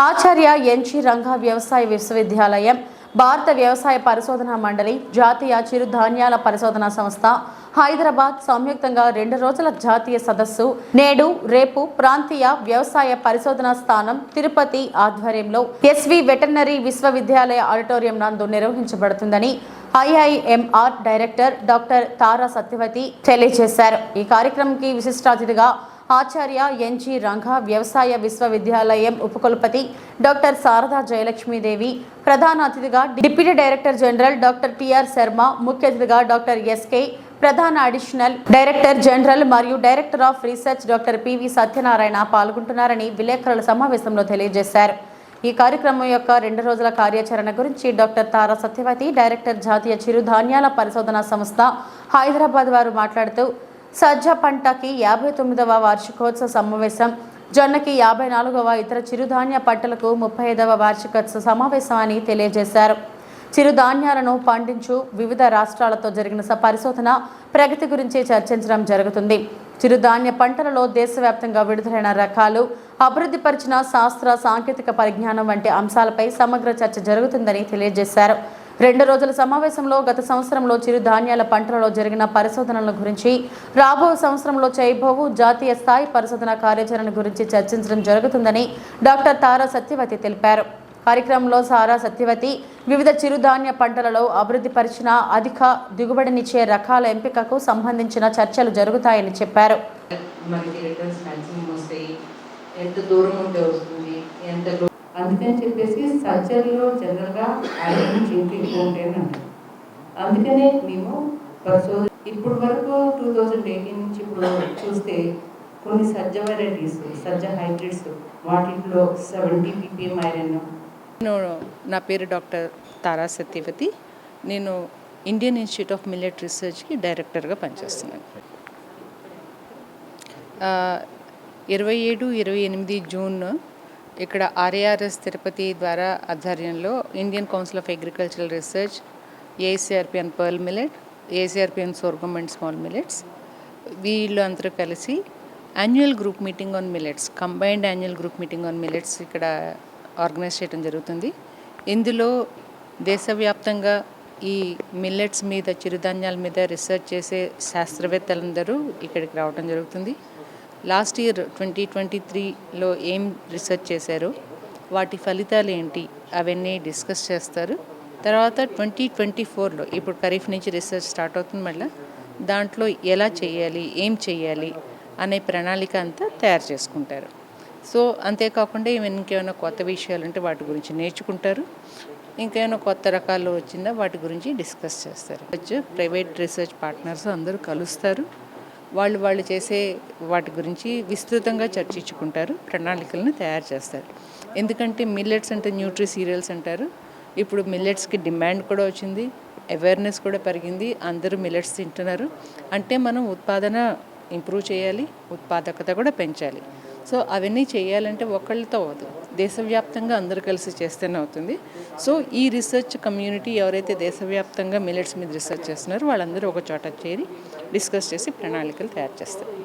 ఆచార్య NG Ranga వ్యవసాయ విశ్వవిద్యాలయం భారత వ్యవసాయ పరిశోధన మండలి జాతీయ చిరుధాన్యాల పరిశోధన సంస్థ హైదరాబాద్ సంయుక్తంగా రెండు రోజుల జాతీయ సదస్సు నేడు రేపు ప్రాంతీయ వ్యవసాయ పరిశోధన స్థానం తిరుపతి ఆధ్వర్యంలో ఎస్వి వెటర్నరీ విశ్వవిద్యాలయ ఆడిటోరియం నందు నిర్వహించబడుతుందని IIMR director doctor Tara Satyavathi తెలియజేశారు. ఈ కార్యక్రమంకి విశిష్ట అతిథిగా ఆచార్య ఎన్జి రంగా వ్యవసాయ విశ్వవిద్యాలయం ఉపకులపతి డాక్టర్ శారదా జయలక్ష్మీదేవి ప్రధాన అతిథిగా deputy director general doctor TR Sharma ముఖ్య అతిథిగా doctor SK Pradhan additional director general మరియు director of research doctor PV Satyanarayana పాల్గొంటున్నారని విలేకరుల సమావేశంలో తెలియజేశారు. ఈ కార్యక్రమం యొక్క రెండు రోజుల కార్యాచరణ గురించి డాక్టర్ తారా సత్యవతి డైరెక్టర్ జాతీయ చిరుధాన్యాల పరిశోధన సంస్థ హైదరాబాద్ వారు మాట్లాడుతూ సజ్జ పంటకి యాభై తొమ్మిదవ వార్షికోత్సవ సమావేశం జొన్నకి యాభై నాలుగవ ఇతర చిరుధాన్య పంటలకు ముప్పై ఐదవ వార్షికోత్సవ సమావేశం అని తెలియజేశారు. చిరుధాన్యాలను పండించు వివిధ రాష్ట్రాలతో జరిగిన స- పరిశోధన ప్రగతి గురించి చర్చించడం జరుగుతుంది. చిరుధాన్య పంటలలో దేశవ్యాప్తంగా విడుదలైన రకాలు అభివృద్ధిపరిచిన శాస్త్ర సాంకేతిక పరిజ్ఞానం వంటి అంశాలపై సమగ్ర చర్చ జరుగుతుందని తెలియజేశారు. రెండు రోజుల సమావేశంలో గత సంవత్సరంలో చిరుధాన్యాల పంటలలో జరిగిన పరిశోధనల గురించి రాబో సంవత్సరంలో చేయబోవు జాతీయ స్థాయి పరిశోధన కార్యాచరణ గురించి చర్చించడం జరుగుతుందని డాక్టర్ తారా సత్యవతి తెలిపారు. కార్యక్రమంలో సారా సత్యవతి వివిధ చిరుధాన్య పంటలలో అభివృద్ధి పరిచిన అధిక దిగుబడినిచ్చే రకాల ఎంపికకు సంబంధించిన చర్చలు జరుగుతాయని చెప్పారు. ఎంత దూరం ఉంటే వస్తుంది? ఎంత అందుకని చెప్పేసి సర్జరీలో జనరల్గా ఐరన్ జింక్ ఎక్కువ ఉంటాయని అంటారు అందుకనే మేము పరిశోధన ఇప్పుడు వరకు టూ థౌజండ్ ఎయిటీన్ నుంచి ఇప్పుడు చూస్తే కొన్ని సజ్జ వెరైటీస్ సజ్జ హైబ్రిడ్స్ వాటిలో సెవెంటీ పీపీఎం ఐరన్ నేను నా పేరు డాక్టర్ తారా సత్యవతి. నేను ఇండియన్ ఇన్స్టిట్యూట్ ఆఫ్ మిల్లెట్ రీసెర్చ్కి డైరెక్టర్గా పనిచేస్తున్నాను. ఇరవై ఏడు ఇరవై ఎనిమిది జూన్ ఇక్కడ ఆర్ఏఆర్ఎస్ తిరుపతి ద్వారా ఆధ్వర్యంలో Indian council of agricultural research ACRPN pearl millet ACRPN sorghum and small millets వీళ్ళు అందరూ కలిసి annual group meeting on millets combined annual group meeting on millets ఇక్కడ ఆర్గనైజ్ చేయడం జరుగుతుంది. ఇందులో దేశవ్యాప్తంగా ఈ మిల్లెట్స్ మీద చిరుధాన్యాల మీద రీసెర్చ్ చేసే శాస్త్రవేత్తలందరూ ఇక్కడికి రావడం జరుగుతుంది. లాస్ట్ ఇయర్ ట్వంటీ ట్వంటీ త్రీలో ఏం రీసెర్చ్ చేశారు? వాటి ఫలితాలు ఏంటి? అవన్నీ డిస్కస్ చేస్తారు. తర్వాత ట్వంటీ ట్వంటీ ఫోర్లో ఇప్పుడు ఖరీఫ్ నుంచి రీసెర్చ్ స్టార్ట్ అవుతుంది మళ్ళీ. దాంట్లో ఎలా చేయాలి? ఏం చేయాలి? అనే ప్రణాళిక అంతా తయారు చేసుకుంటారు. సో అంతేకాకుండా ఈవెన్ ఇంకేమైనా కొత్త విషయాలు ఉంటే వాటి గురించి నేర్చుకుంటారు. ఇంకేమైనా కొత్త రకాలు వచ్చిందా వాటి గురించి డిస్కస్ చేస్తారు. వచ్చి ప్రైవేట్ రీసెర్చ్ పార్ట్నర్స్ అందరూ కలుస్తారు. వాళ్ళు వాళ్ళు చేసే వాటి గురించి విస్తృతంగా చర్చించుకుంటారు ప్రణాళికలను తయారు చేస్తారు. ఎందుకంటే మిల్లెట్స్ అంటే న్యూట్రీ సీరియల్స్ అంటారు. ఇప్పుడు మిల్లెట్స్కి డిమాండ్ కూడా వచ్చింది అవేర్నెస్ కూడా పెరిగింది అందరూ మిల్లెట్స్ తింటున్నారు. అంటే మనం ఉత్పాదన ఇంప్రూవ్ చేయాలి ఉత్పాదకత కూడా పెంచాలి. సో అవన్నీ చేయాలంటే ఒకళ్ళతో అవ్వదు దేశవ్యాప్తంగా అందరూ కలిసి చేస్తేనే అవుతుంది. సో ఈ రీసెర్చ్ కమ్యూనిటీ ఎవరైతే దేశవ్యాప్తంగా మిల్లెట్స్ మీద రీసెర్చ్ చేస్తున్నారో వాళ్ళందరూ ఒక చోట చేరి డిస్కస్ చేసి ప్రణాళికలు తయారు చేస్తారు.